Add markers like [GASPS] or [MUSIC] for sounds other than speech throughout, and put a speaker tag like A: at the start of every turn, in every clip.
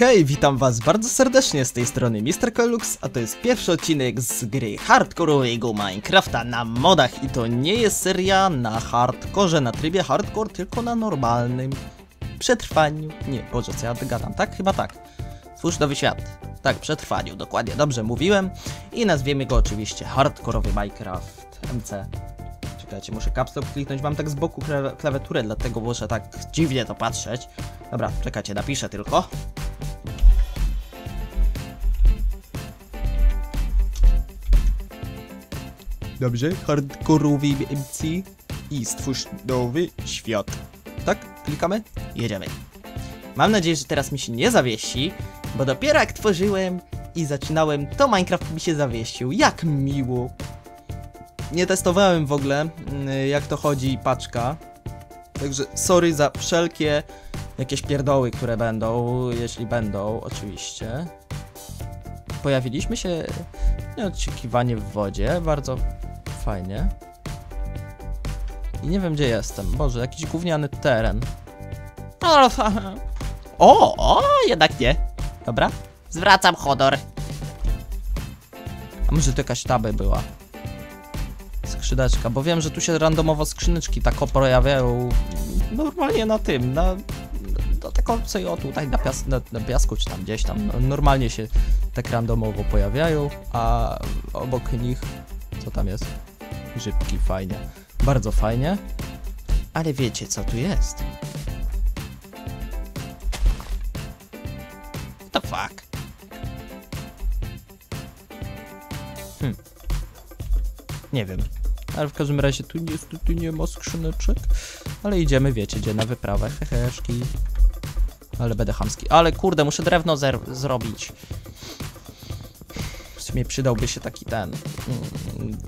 A: Hej, witam was bardzo serdecznie z tej strony Mr. Kolux, a to jest pierwszy odcinek z gry hardcore'owego Minecrafta na modach i to nie jest seria na hardkorze, na trybie hardcore, tylko na normalnym przetrwaniu. Nie, Boże, co ja gadam, tak? Chyba tak. Twórz nowy świat. Tak, przetrwaniu, dokładnie, dobrze mówiłem. I nazwiemy go oczywiście hardcore'owy Minecraft MC. Czekajcie, muszę caps lock kliknąć, mam tak z boku klaw- klawiaturę, dlatego muszę tak dziwnie to patrzeć. Dobra, czekajcie, napiszę tylko. Dobrze, hardkorowy MC i stwórz nowy świat. Tak? Klikamy? Jedziemy. Mam nadzieję, że teraz mi się nie zawiesi, bo dopiero jak tworzyłem i zaczynałem, to Minecraft mi się zawiesił. Jak miło. Nie testowałem w ogóle, mm, jak to chodzi paczka. Także sorry za wszelkie jakieś pierdoły, które będą, jeśli będą, oczywiście. Pojawiliśmy się nieoczekiwanie w wodzie, bardzo fajnie. I nie wiem gdzie jestem. Boże, jakiś gówniany teren. [LAUGHS] O, o, jednak nie. Dobra. Zwracam honor. A może to jakaś taby była? Skrzydeczka, bo wiem, że tu się randomowo skrzyneczki tak pojawiają normalnie na tym, na, na taką sobie o tutaj na, pias, na, na piasku czy tam gdzieś tam. No, normalnie się tak randomowo pojawiają, a obok nich co tam jest? Grzybki, fajnie. Bardzo fajnie. Ale wiecie co tu jest? The fuck? Hmm. Nie wiem. Ale w każdym razie tu niestety nie ma skrzyneczek. Ale idziemy, wiecie, gdzie na wyprawę. Heheszki. Ale będę chamski. Ale kurde, muszę drewno zrobić. W sumie przydałby się taki ten. mm,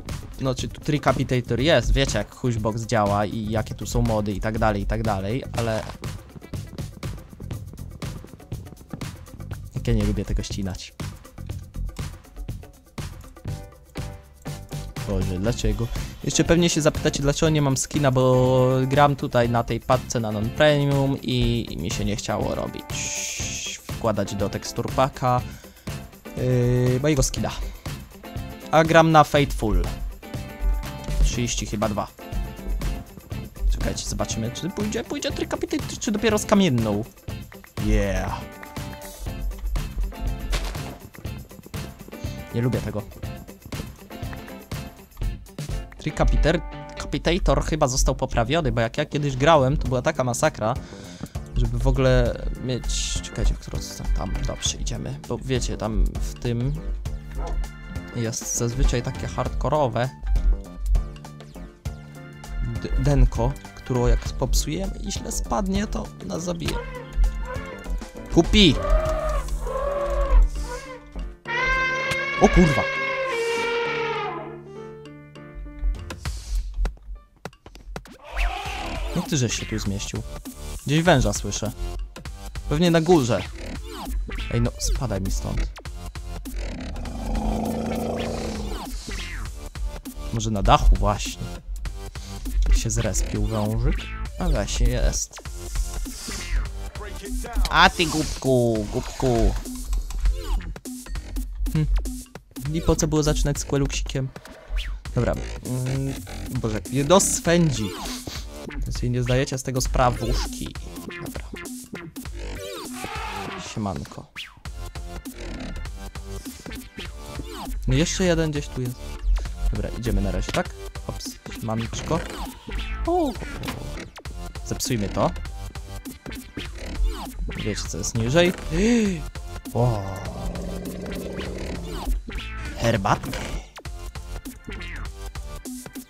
A: No, czy tu Tricapitator jest, wiecie jak Hushbox działa i jakie tu są mody i tak dalej, i tak dalej, ale... Jak ja nie lubię tego ścinać. Boże, dlaczego? Jeszcze pewnie się zapytacie, dlaczego nie mam skina, bo gram tutaj na tej padce na non-premium i, mi się nie chciało robić. Wkładać do tekstur packa yy, mojego skina. A gram na Fateful. 30 chyba 2. Czekajcie, zobaczymy, czy pójdzie, pójdzie Tricapitator, czy dopiero z kamienną. Yeah. Nie lubię tego. Tricapitator Capitator chyba został poprawiony, bo jak ja kiedyś grałem, to była taka masakra, żeby w ogóle mieć... Czekajcie, którą tam, dobrze, idziemy, bo wiecie, tam w tym jest zazwyczaj takie hardkorowe denko, którą jak popsujemy i źle spadnie, to nas zabije. Kupi! O kurwa! Jak ty żeś się tu zmieścił? Gdzieś węża słyszę. Pewnie na górze. Ej no, spadaj mi stąd. Może na dachu właśnie. Się zrespił wężyk. A właśnie jest. A ty głupku, głupku. Hm. I po co było zaczynać z kweluksikiem? Dobra. Mm, Boże, nie doswędzi. Więc nie zdajecie z tego sprawuszki. Dobra. Siemanko. No jeszcze jeden gdzieś tu jest. Dobra, idziemy na razie, tak? Mamiczko. O, Zepsujmy to. Wiecie co jest niżej? [GASPS] O. Herbatkę.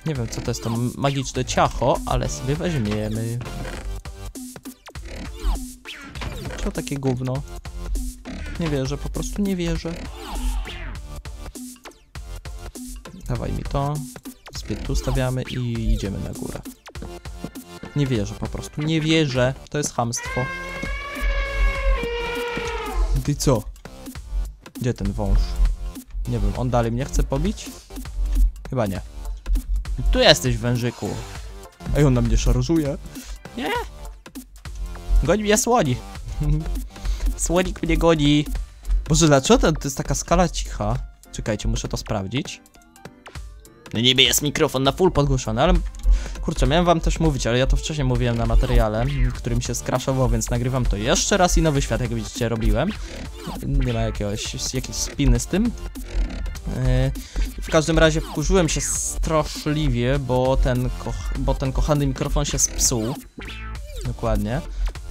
A: Nie wiem co to jest to magiczne ciacho, ale sobie weźmiemy. Co takie gówno? Nie wierzę, po prostu nie wierzę. Dawaj mi to. Sobie tu stawiamy i idziemy na górę. Nie wierzę po prostu, nie wierzę. To jest hamstwo. Ty co? Gdzie ten wąż? Nie wiem, on dalej mnie chce pobić? Chyba nie. Tu jesteś, wężyku. Ej, on na mnie szarżuje. Nie? Goń mnie słoni. [LAUGHS] Słonik mnie goni. Boże, dlaczego to jest taka skala cicha? Czekajcie, muszę to sprawdzić. No niby jest mikrofon na full podgłuszony, ale... Kurczę, miałem wam też mówić, ale ja to wcześniej mówiłem na materiale, który mi się skraszował, więc nagrywam to jeszcze raz i nowy świat, jak widzicie, robiłem. Nie ma jakiegoś, jakiejś spiny z tym. Yy, w każdym razie wkurzyłem się straszliwie, bo ten, bo ten kochany mikrofon się spsuł. Dokładnie.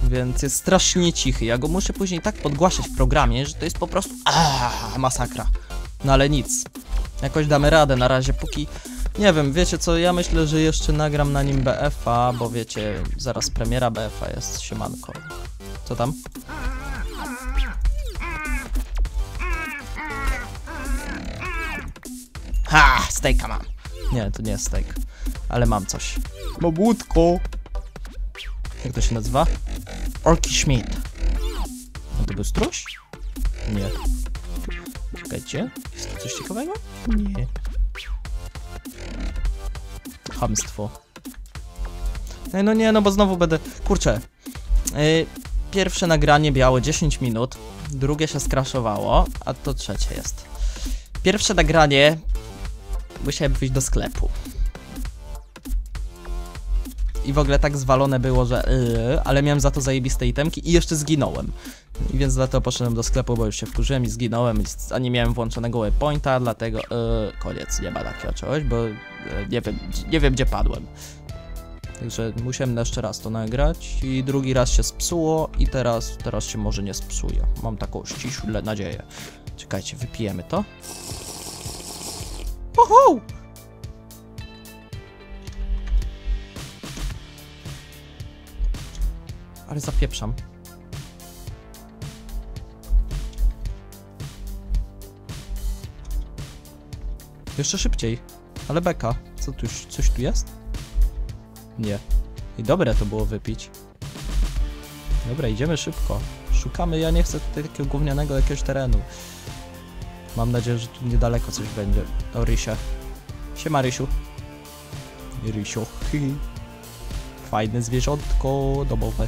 A: Więc jest strasznie cichy. Ja go muszę później tak podgłaszać w programie, że to jest po prostu aaa, masakra. No ale nic. Jakoś damy radę na razie, póki... Nie wiem, wiecie co, ja myślę, że jeszcze nagram na nim BF-a, bo wiecie, zaraz premiera BF-a jest, siemanko. Co tam? Ha, stejka mam. Nie, to nie jest steak, ale mam coś. Mam łódko. Jak to się nazywa? Orki Schmidt. A to był struś? Nie. Czekajcie, jest tu coś ciekawego? Nie. Chamstwo. Ej, no nie, no bo znowu będę... Kurczę. Yy, pierwsze nagranie miało 10 minut, drugie się skraszowało, a to trzecie jest. Pierwsze nagranie musiałem wyjść do sklepu. I w ogóle tak zwalone było, że yy, ale miałem za to zajebiste itemki i jeszcze zginąłem. I więc dlatego poszedłem do sklepu, bo już się wkurzyłem i zginąłem, a nie miałem włączonego waypointa, dlatego yy, koniec, nie ma takiego czegoś, bo yy, nie, wiem, nie wiem gdzie padłem. Także musiałem jeszcze raz to nagrać i drugi raz się spsuło i teraz, teraz się może nie spsuje. Mam taką ścisłe nadzieję. Czekajcie, wypijemy to. Oho! Ale zapieprzam. Jeszcze szybciej. Ale beka. Co tu coś tu jest? Nie. I dobre to było wypić. Dobra, idziemy szybko. Szukamy, ja nie chcę tutaj takiego gównianego jakiegoś terenu. Mam nadzieję, że tu niedaleko coś będzie. O, Rysia. Siema, Rysiu. Rysiu. Fajne zwierzątko domowe.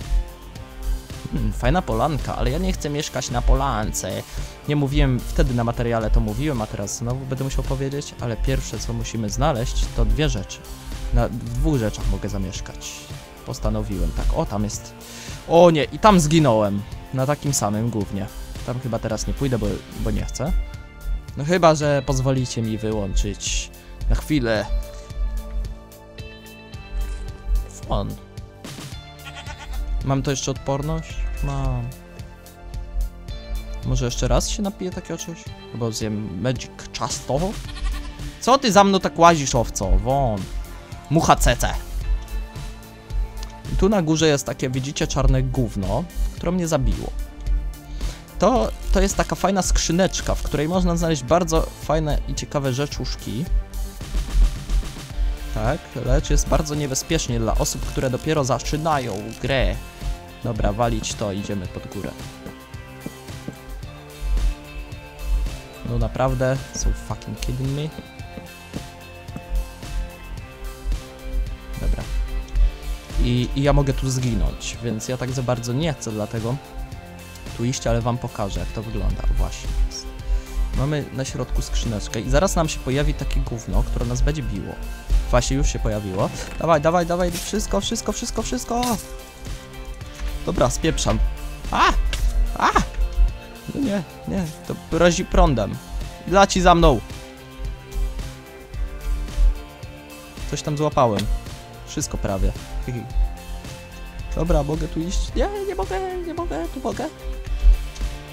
A: Hmm, fajna polanka, ale ja nie chcę mieszkać na polance. Nie mówiłem wtedy na materiale, to mówiłem, a teraz znowu będę musiał powiedzieć, ale pierwsze co musimy znaleźć to dwie rzeczy. Na dwóch rzeczach mogę zamieszkać. Postanowiłem tak. O, tam jest. O nie, i tam zginąłem. Na takim samym głównie. Tam chyba teraz nie pójdę, bo, bo nie chcę. No chyba, że pozwolicie mi wyłączyć na chwilę. Fon. Mam to jeszcze odporność? Mam. Może jeszcze raz się napiję takiego czegoś? Chyba zjem Magic Chasto? Co ty za mną tak łazisz, owco? Won. Mucha cece. I tu na górze jest takie, widzicie, czarne gówno, które mnie zabiło. To, to jest taka fajna skrzyneczka, w której można znaleźć bardzo fajne i ciekawe rzeczuszki. Tak, lecz jest bardzo niebezpiecznie dla osób, które dopiero zaczynają grę. Dobra, walić to, idziemy pod górę. No naprawdę, so fucking kidding me. Dobra. I, I ja mogę tu zginąć, więc ja tak za bardzo nie chcę, dlatego tu iść, ale wam pokażę, jak to wygląda. Właśnie. Mamy na środku skrzyneczkę i zaraz nam się pojawi takie gówno, które nas będzie biło. Właśnie już się pojawiło. Dawaj, dawaj, dawaj, wszystko, wszystko, wszystko, wszystko! Dobra, spieprzam. A! A! No nie, nie, to razi prądem. Laci za mną! Coś tam złapałem. Wszystko prawie. [LAUGHS] Dobra, mogę tu iść? Nie, nie mogę, nie mogę, tu mogę.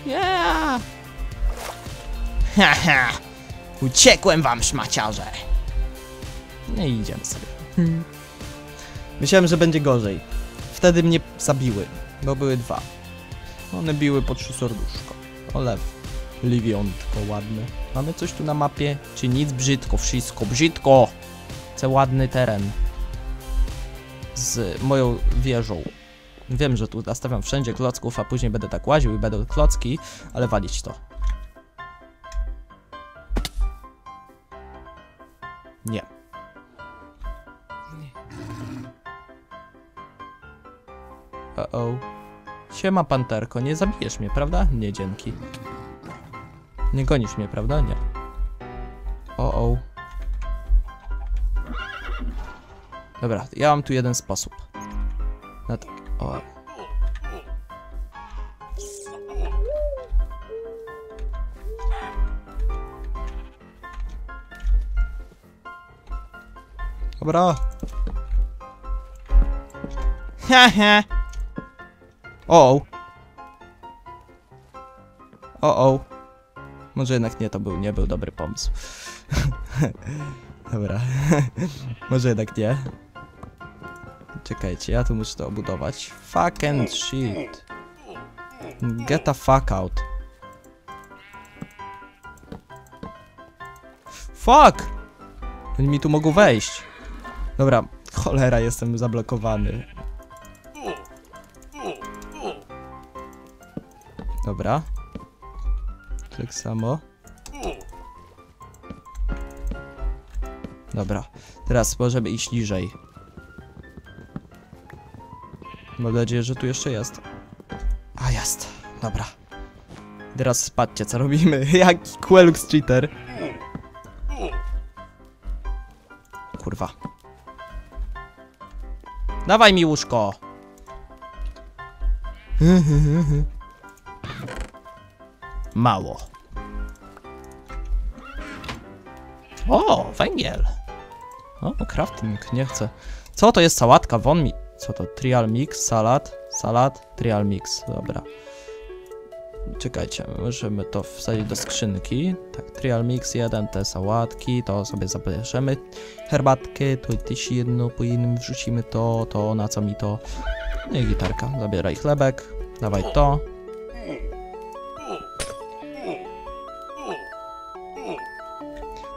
A: Yeah! [LAUGHS] Haha! Uciekłem wam, szmaciarze! Nie idziemy sobie. [LAUGHS] Myślałem, że będzie gorzej. Wtedy mnie zabiły, bo były dwa. One biły po trzy serduszko. O lew. Liwiątko ładne. Mamy coś tu na mapie? Czy nic? Brzydko, wszystko. Brzydko! Chcę ładny teren. Z moją wieżą. Wiem, że tu nastawiam wszędzie klocków, a później będę tak łaził i będą klocki, ale walić to. Nie. Uh-oh. Siema, panterko, nie zabijesz mnie, prawda? Nie, dzięki. Nie gonisz mnie, prawda? Nie. O, o. Dobra, ja mam tu jeden sposób. Na to. O. Dobra. O. O, o. Może jednak nie, to był, nie był dobry pomysł. [LAUGHS] Dobra. [LAUGHS] Może jednak nie. Czekajcie, ja tu muszę to obudować. Fuck and shit. Get the fuck out. Fuck! Oni mi tu mogą wejść. Dobra, cholera, jestem zablokowany. Dobra. Tak samo. Dobra, teraz możemy iść niżej. Mam nadzieję, że tu jeszcze jest. A jest, dobra. Teraz patrzcie, co robimy. [LAUGHS] Jaki Quelux cheater. Kurwa. Dawaj mi łóżko. [LAUGHS] Mało. O, węgiel. O, crafting, nie chcę. Co to jest sałatka? Won mi... Co to? Trial mix, salad, salad, trial mix. Dobra. Czekajcie, możemy to wsadzić do skrzynki. Tak, trial mix, jeden, te sałatki, to sobie zabierzemy. Herbatkę, to też jedno, po jednym wrzucimy to, to, na co mi to. No i gitarka, zabieraj chlebek, dawaj to.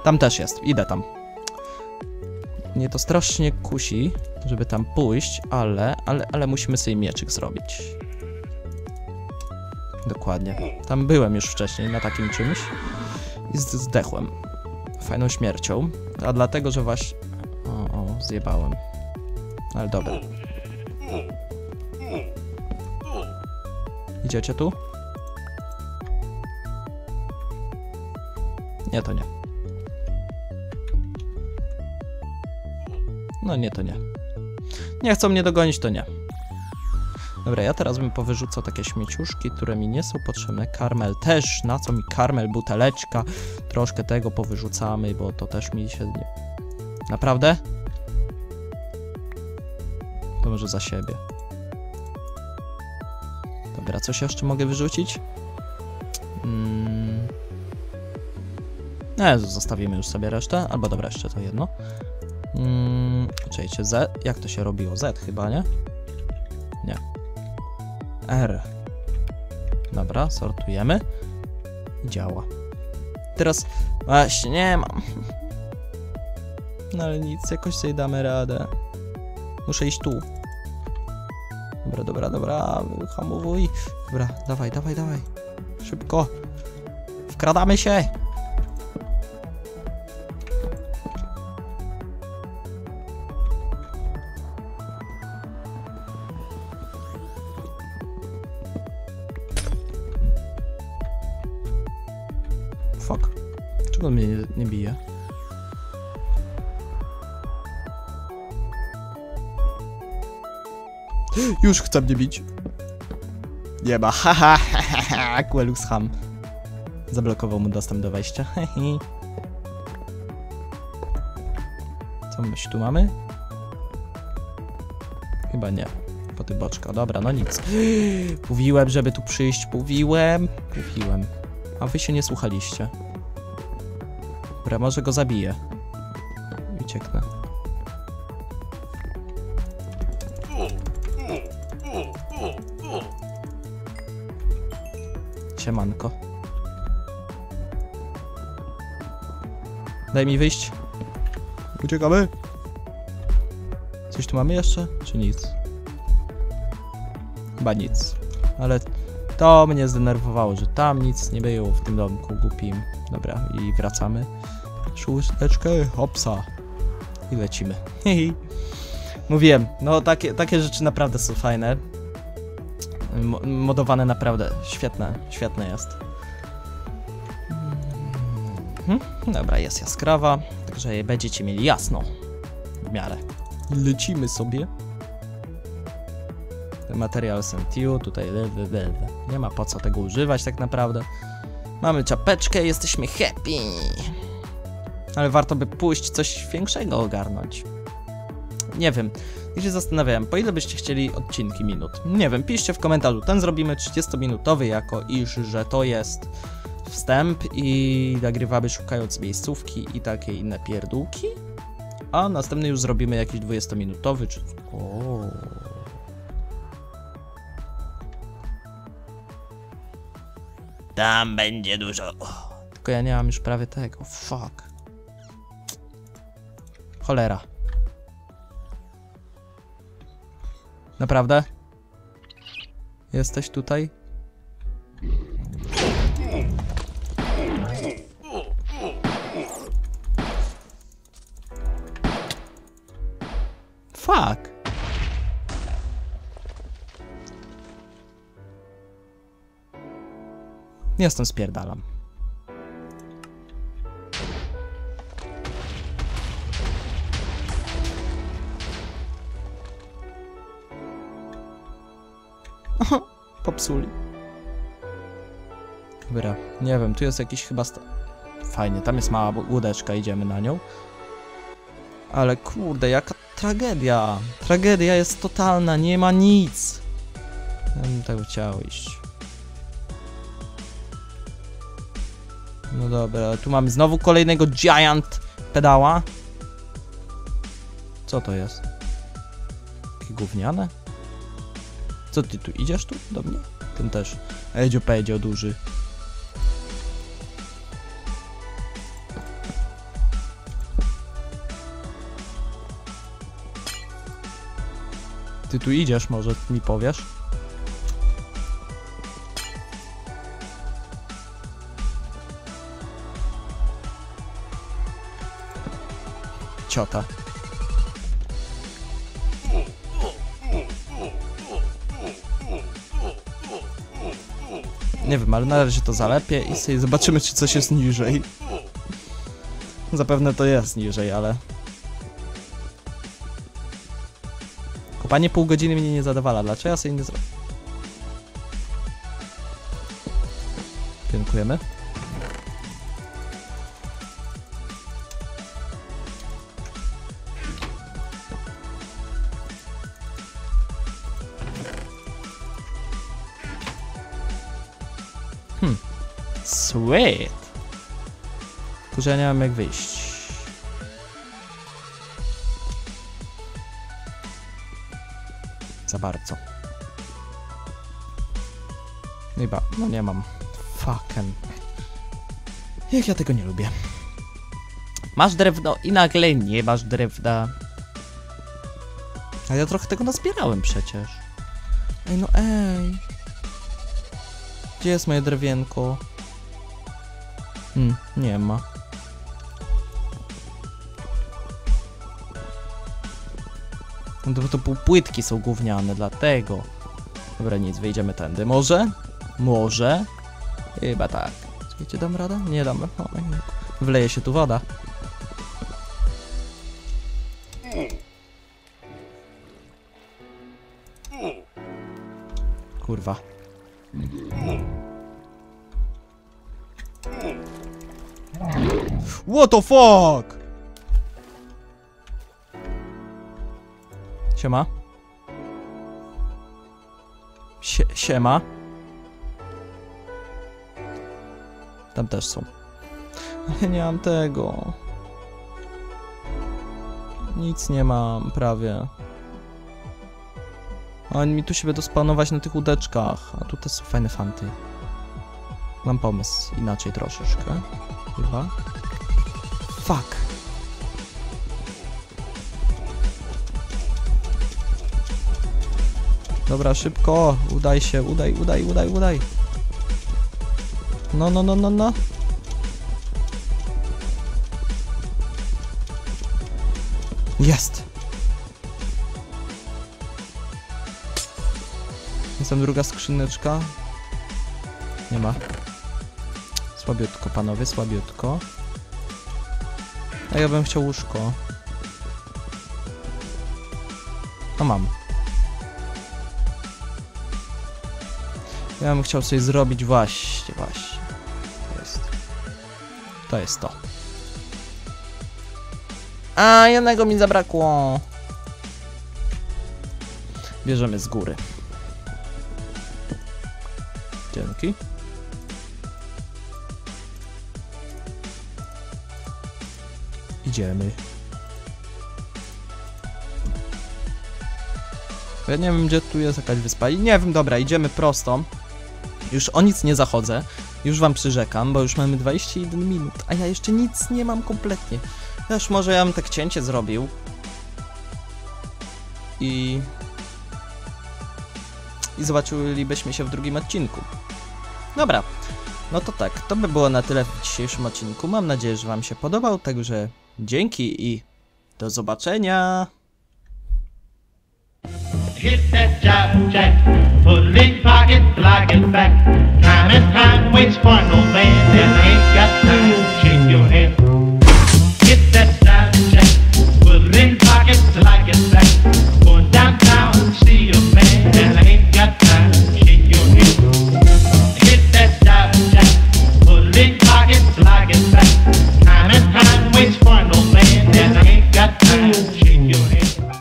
A: Tam też jest, idę tam. Mnie to strasznie kusi, żeby tam pójść, ale, ale, ale musimy sobie mieczyk zrobić. Dokładnie. Tam byłem już wcześniej na takim czymś i zdechłem. Fajną śmiercią. A dlatego, że właśnie... O, o, zjebałem. Ale dobra. Idziecie tu? Nie, to nie. No nie, to nie. Nie chcą mnie dogonić, to nie. Dobra, ja teraz bym powyrzucał takie śmieciuszki, które mi nie są potrzebne. Karmel też, na co mi karmel, buteleczka. Troszkę tego powyrzucamy, bo to też mi się nie... Naprawdę? To może za siebie. Dobra, coś jeszcze mogę wyrzucić? Mm. Nie, zostawimy już sobie resztę. Albo dobra, jeszcze to jedno. Mm, czekajcie, Z. Jak to się robiło? Z chyba, nie? Nie. R. Dobra, sortujemy. Działa. Teraz właśnie nie mam. No ale nic, jakoś sobie damy radę. Muszę iść tu. Dobra, dobra, dobra, hamowuj. Dobra, dawaj, dawaj, dawaj. Szybko. Wkradamy się. Już chce mnie bić. Nie ma, [LAUGHS] haha, haha, Quelux ham. Zablokował mu dostęp do wejścia. [LAUGHS] hehe. Co my tu mamy? Chyba nie. Po ty boczka. Dobra, no nic. [GASPS] Mówiłem, żeby tu przyjść. Mówiłem. Mówiłem. A wy się nie słuchaliście. Dobra, może go zabiję. Ucieknę. Siemanko. Daj mi wyjść. Uciekamy. Coś tu mamy jeszcze? Czy nic? Chyba nic. Ale to mnie zdenerwowało, że tam nic nie było w tym domku głupim. Dobra, i wracamy. Szósteczkę, hopsa. I lecimy. [LAUGHS] Mówiłem, no takie, takie rzeczy naprawdę są fajne. Mo modowane naprawdę świetne, świetne jest. Mhm. Dobra, jest jaskrawa, także będziecie mieli jasno. W miarę. Lecimy sobie. Ten materiał Sentiu, tutaj nie ma po co tego używać tak naprawdę. Mamy czapeczkę, jesteśmy happy. Ale warto by pójść coś większego ogarnąć. Nie wiem. Ja się zastanawiałem, po ile byście chcieli odcinki minut? Nie wiem, piszcie w komentarzu. Ten zrobimy 30-minutowy, jako iż, że to jest wstęp i nagrywamy szukając miejscówki i takie inne pierdółki. A następny już zrobimy jakiś 20-minutowy, czy... O.
B: Tam będzie dużo.
A: Tylko ja nie mam już prawie tego. Fuck. Cholera. Naprawdę? Jesteś tutaj? Fuck. Ja stąd spierdalam. Popsuli. Dobra, nie wiem, tu jest jakiś chyba. Fajnie, tam jest mała łódeczka, idziemy na nią. Ale kurde, jaka tragedia. Tragedia jest totalna, nie ma nic. Ja bym tak chciał iść. No dobra, tu mamy znowu kolejnego giant pedała. Co to jest? Jakie gówniane? Co ty tu idziesz tu do mnie? Ten też. Edzio Pedzio duży. Ty tu idziesz, może mi powiesz? Ciota. Nie wiem, ale na razie to zalepię i sobie zobaczymy, czy coś jest niżej. Zapewne to jest niżej, ale... Kopanie pół godziny mnie nie zadowala. Dlaczego ja sobie nie? Dziękujemy. Tylko, że ja nie mam jak wyjść. Za bardzo. No i ba, no nie mam. Fucking. Jak ja tego nie lubię. Masz drewno i nagle nie masz drewna. A ja trochę tego nazbierałem przecież. Ej, no ej. Gdzie jest moje drewienko? Hmm, nie ma. No to, to półpłytki są gówniane, dlatego. Dobra, nic, wyjdziemy tędy. Może? Może? Chyba tak. Słuchajcie, dam radę? Nie dam. O, wleje się tu woda. Kurwa. What the fuck? Siema. Sie siema. Tam też są. Ja nie mam tego. Nic nie mam, prawie. A Oni mi tu się będą spanować na tych łódeczkach. A tutaj są fajne fanty. Mam pomysł inaczej troszeczkę. Chyba. Fuck. Dobra, szybko. Udaj się, udaj, udaj, udaj, udaj. No, no, no, no, no. Jest. Jest tam druga skrzyneczka. Nie ma. Słabiutko, panowie, słabiutko. A ja bym chciał łóżko. No mam. Ja bym chciał sobie zrobić właśnie, właśnie. To jest. To jest to. A, jednego mi zabrakło. Bierzemy z góry. Dzięki. Idziemy. Ja nie wiem, gdzie tu jest jakaś wyspa. Nie wiem, dobra, idziemy prosto. Już o nic nie zachodzę. Już wam przyrzekam, bo już mamy 21 minut, a ja jeszcze nic nie mam kompletnie. Też może ja bym tak cięcie zrobił. I... I zobaczylibyśmy się w drugim odcinku. Dobra, no to tak, to by było na tyle w dzisiejszym odcinku. Mam nadzieję, że wam się podobał, także Dzięki i do zobaczenia!
B: Hit that job jack, put it in pocket, flag it back. Time and time waits for no man, and ain't got time.